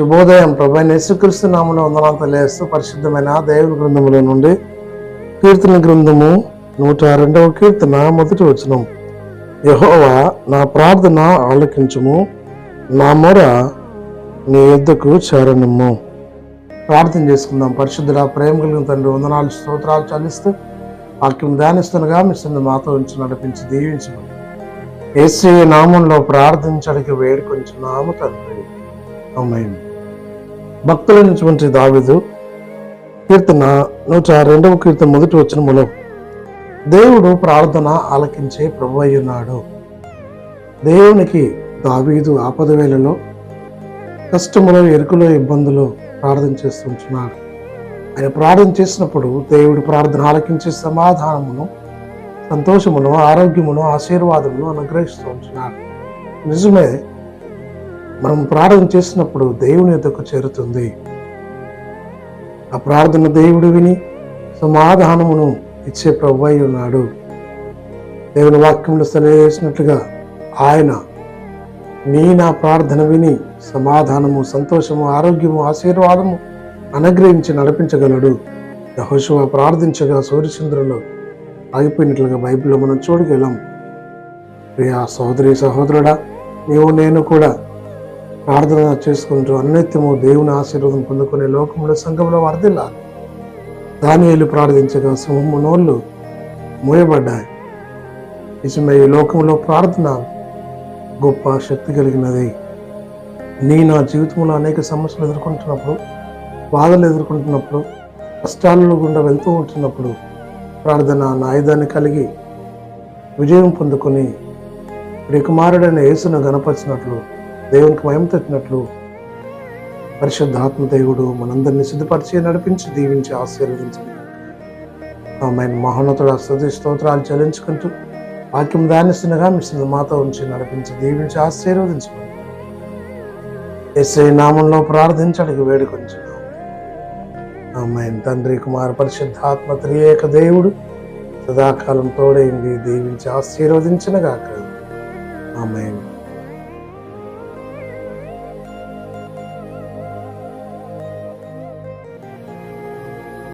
శుభోదయం ప్రభా. యేసుక్రీస్తు నామను వందనాలు తెలియజేస్తూ పరిశుద్ధమైన దేవుని గ్రంథములో నుండి కీర్తన గ్రంథము నూట రెండవ కీర్తన మొదటి వచనం. యహోవా నా ప్రార్థన ఆలకించుము నా మొర నీ యుద్ధకు చేరనిమ్ము. ప్రార్థన చేసుకుందాం. పరిశుద్ధుల ప్రేమ కలిగిన తండ్రి వందనాలు స్తోత్రాలు చలిస్తూ వాక్యం ధ్యానిస్తుండగా మీ సందు మాతో ఉంచి నడిపించి దీవించమని. ఏసీ నామంలో ప్రార్థించడానికి వేడుకొంచున్నాము తండ్రి. అమ్మాయి భక్తులైనటువంటి నుంచి దావిదు కీర్తన నూట రెండవ కీర్తన మొదటి వచనములో దేవుడు ప్రార్థన ఆలకించే ప్రభు అయ్యున్నాడు. దేవునికి దావీదు ఆపద వేళలో కష్టములో ఎరుకులో ఇబ్బందులు ప్రార్థన చేస్తుంటున్నాడు ఆయన ప్రార్థన చేసినప్పుడు దేవుడు ప్రార్థన ఆలకించే సమాధానమును సంతోషమును ఆరోగ్యమును ఆశీర్వాదమును అనుగ్రహిస్తూ ఉంటున్నాడు. నిజమే మనం ప్రార్థన చేసినప్పుడు దేవుని ఎద్దకు చేరుతుంది. ఆ ప్రార్థన దేవుడు విని సమాధానమును ఇచ్చే ప్రభు అయి ఉన్నాడు. దేవుని వాక్యంలో తెలియజేసినట్లుగా ఆయన నీ నా ప్రార్థన విని సమాధానము సంతోషము ఆరోగ్యము ఆశీర్వాదము అనుగ్రహించి నడిపించగలడు. యహోశువ ప్రార్థించగా సూర్యచంద్రులు ఆగిపోయినట్లుగా బైబిల్లో మనం చూడగలం. ప్రియా సహోదరి సహోదరుడా నీవు నేను కూడా ప్రార్థన చేసుకుంటూ అన్నిత్యము దేవుని ఆశీర్వాదం పొందుకునే లోకంలో సంఘంలో వర్ధిల్లాలి దానియలు ప్రార్థించగా సింహము నోళ్ళు మూయబడ్డాయి. నిజమే ఈ లోకంలో ప్రార్థన గొప్ప శక్తి కలిగినది. నీ నా జీవితంలో అనేక సమస్యలు ఎదుర్కొంటున్నప్పుడు బాధలు ఎదుర్కొంటున్నప్పుడు కష్టాలలో గుండా వెళ్తూ ఉంటున్నప్పుడు ప్రార్థన నాయుధాన్ని కలిగి విజయం పొందుకొని ప్రియకుమారుడైన యేసును గనపరిచినట్లు దేవునికి మయం తట్టినట్లు పరిశుద్ధాత్మ దేవుడు మనందరినీ సిద్ధపరిచి నడిపించి దీవించి ఆశీర్వదించండి ఆమె మహోన్నతుడు స్తుతి స్తోత్రాలు చెల్లించుకుంటూ వాక్యం ధ్యానిస్తుండగా మీ మాతో ఉంచి నడిపించి దీవించి ఆశీర్వదించండి ఎస్ఐ నామంలో ప్రార్థించడానికి వేడుకొంచున్నాం. ఆమె తండ్రి కుమార్ పరిశుద్ధాత్మ త్రియేక దేవుడు సదాకాలం తోడైంది దీవించి ఆశీర్వదించినగాక ఆమె